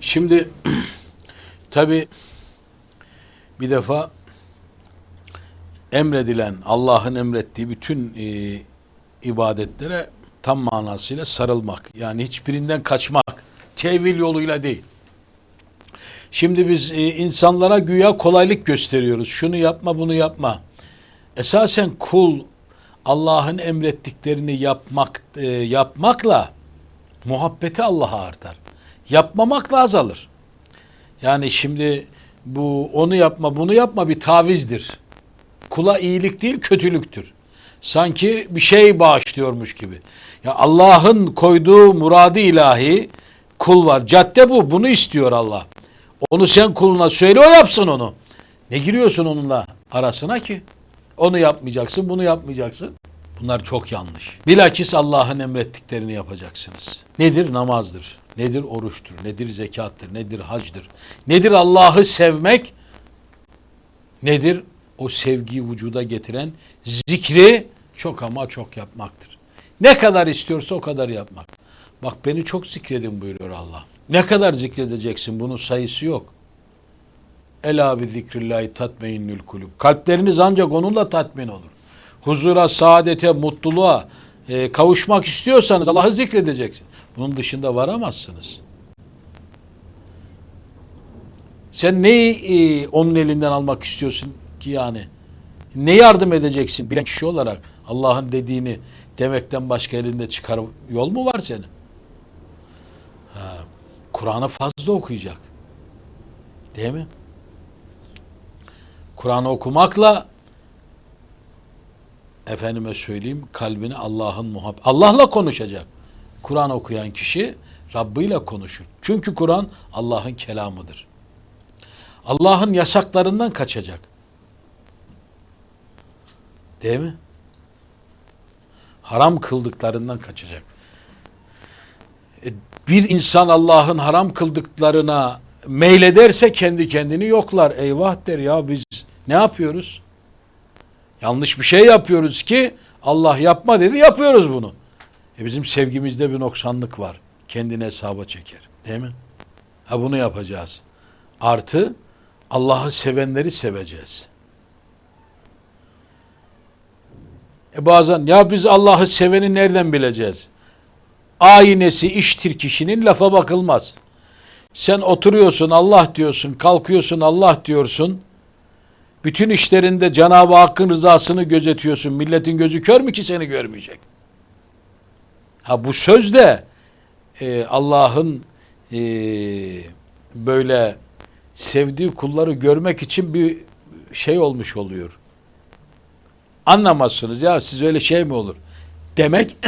Şimdi tabi bir defa emredilen Allah'ın emrettiği bütün e, ibadetlere tam manasıyla sarılmak. Yani hiçbirinden kaçmak. Tevil yoluyla değil. Şimdi biz e, insanlara güya kolaylık gösteriyoruz. Şunu yapma, bunu yapma. Esasen kul Allah'ın emrettiklerini yapmak e, yapmakla muhabbeti Allah'a artar. Yapmamakla azalır. Yani şimdi bu onu yapma, bunu yapma bir tavizdir. Kula iyilik değil, kötülüktür. Sanki bir şey bağışlıyormuş gibi. Ya Allah'ın koyduğu muradı ilahi kul var. Cadde bu. Bunu istiyor Allah. Onu sen kuluna söyle o yapsın onu. Ne giriyorsun onunla arasına ki? Onu yapmayacaksın, bunu yapmayacaksın. Bunlar çok yanlış. Bilakis Allah'ın emrettiklerini yapacaksınız. Nedir? Namazdır. Nedir? Oruçtur. Nedir? Zekattır. Nedir? Hacdır. Nedir? Allah'ı sevmek. Nedir? O sevgiyi vücuda getiren zikri çok ama çok yapmaktır. Ne kadar istiyorsa o kadar yapmak. Bak beni çok zikredin buyuruyor Allah. Ne kadar zikredeceksin? Bunun sayısı yok. Ela bi zikrillahi tatmeinnül kulub. Kalpleriniz ancak onunla tatmin olur. Huzura, saadete, mutluluğa e, kavuşmak istiyorsanız Allah'ı zikredeceksin. Bunun dışında varamazsınız. Sen neyi e, onun elinden almak istiyorsun ki yani? Ne yardım edeceksin bilen kişi olarak Allah'ın dediğini demekten başka elinde çıkar yol mu var senin? Kur'an'ı fazla okuyacak. Değil mi? Kur'an okumakla efendime söyleyeyim kalbini Allah'ın muhabbet Allah'la konuşacak. Kur'an okuyan kişi Rabbi ile konuşur. Çünkü Kur'an Allah'ın kelamıdır. Allah'ın yasaklarından kaçacak. Değil mi? Haram kıldıklarından kaçacak. E, Bir insan Allah'ın haram kıldıklarına meylederse kendi kendini yoklar. Eyvah der ya biz ne yapıyoruz? Yanlış bir şey yapıyoruz ki Allah yapma dedi yapıyoruz bunu. E bizim sevgimizde bir noksanlık var. Kendini hesaba çeker. Değil mi? Ha bunu yapacağız. Artı Allah'ı sevenleri seveceğiz. E bazen ya biz Allah'ı seveni nereden bileceğiz? Aynesi iştir kişinin lafa bakılmaz. Sen oturuyorsun Allah diyorsun, kalkıyorsun Allah diyorsun. Bütün işlerinde Cenab-ı Hakk'ın rızasını gözetiyorsun. Milletin gözü kör mü ki seni görmeyecek? Ha bu söz de e, Allah'ın e, böyle sevdiği kulları görmek için bir şey olmuş oluyor. Anlamazsınız ya siz öyle şey mi olur? Demek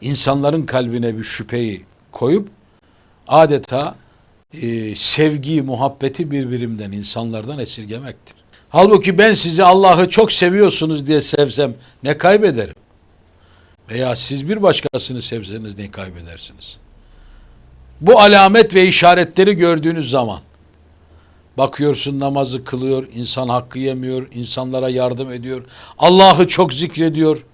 insanların kalbine bir şüpheyi koyup adeta e, sevgiyi, muhabbeti birbirimden, insanlardan esirgemektir. Halbuki ben sizi Allah'ı çok seviyorsunuz diye sevsem ne kaybederim? Veya siz bir başkasını sevseniz ne kaybedersiniz? Bu alamet ve işaretleri gördüğünüz zaman bakıyorsun namazı kılıyor, insan hakkı yemiyor, insanlara yardım ediyor, Allah'ı çok zikrediyor.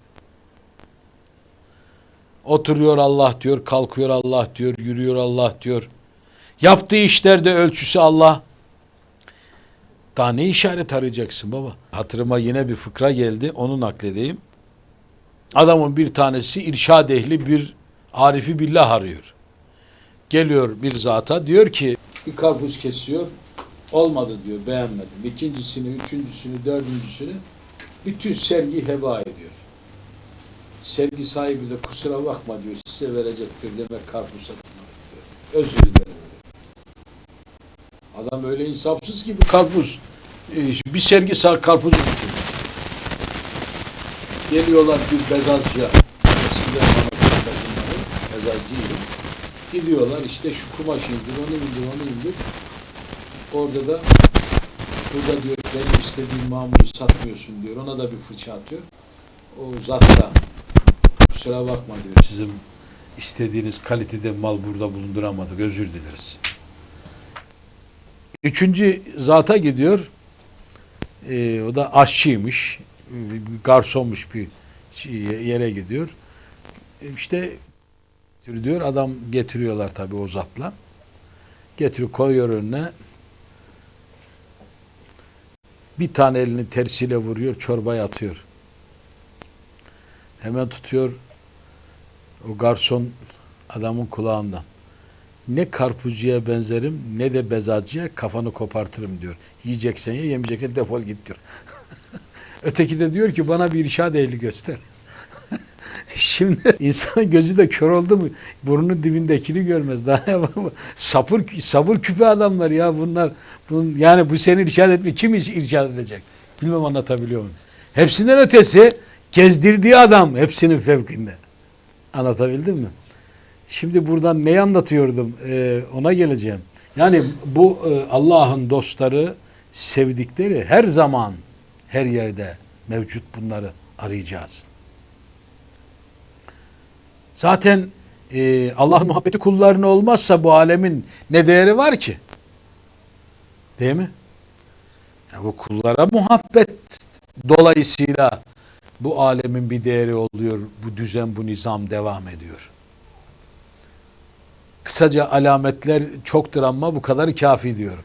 Oturuyor Allah diyor, kalkıyor Allah diyor, yürüyor Allah diyor. Yaptığı işlerde ölçüsü Allah. Daha ne işaret arayacaksın baba? Hatırıma yine bir fıkra geldi. Onu nakledeyim. Adamın bir tanesi irşad ehli bir arifi billah arıyor. Geliyor bir zata diyor ki bir karpuz kesiyor. Olmadı diyor beğenmedim. İkincisini, üçüncüsünü, dördüncüsünü bütün sergi heba ediyor. Sergi sahibi de kusura bakma diyor size verecektir demek karpuz satılmadı diyor. Özür dilerim. Adam öyle insafsız ki bir karpuz. e, Bir sergi sar karpuzu getiriyor. Geliyorlar bir bezazcıya. Eskiden bana bezacıyım. Gidiyorlar işte şu kumaşı indir, onu indir, onu indir. Orada da burada diyor benim istediğim mamulü satmıyorsun diyor. Ona da bir fırça atıyor. O zat da kusura bakma diyor. Sizin istediğiniz kalitede mal burada bulunduramadık. Özür dileriz. Üçüncü zata gidiyor. Ee, o da aşçıymış. Garsonmuş bir şey- yere gidiyor. E, İşte diyor. Adam getiriyorlar tabii o zatla. Getiriyor koyuyor önüne. Bir tane elini tersiyle vuruyor. Çorbaya atıyor. Hemen tutuyor. O garson adamın kulağından. Ne karpuzcuya benzerim ne de bezacıya kafanı kopartırım diyor. Yiyeceksen ye yemeyeceksen defol git diyor. Öteki de diyor ki bana bir irşad ehli göster. Şimdi insanın gözü de kör oldu mu burnunun dibindekini görmez. Daha bu- sabır sabır küpe adamlar ya bunlar. Bunun, yani bu seni irşad etme kim irşad edecek? Bilmem anlatabiliyor muyum? Hepsinden ötesi gezdirdiği adam hepsinin fevkinde. Anlatabildim mi? Şimdi buradan neyi anlatıyordum? Ee, ona geleceğim. Yani bu e, Allah'ın dostları, sevdikleri her zaman, her yerde mevcut bunları arayacağız. Zaten e, Allah muhabbeti kullarına olmazsa bu alemin ne değeri var ki? Değil mi? Ya bu kullara muhabbet dolayısıyla bu alemin bir değeri oluyor. Bu düzen, bu nizam devam ediyor. Kısaca alametler çoktur ama bu kadar kafi diyorum.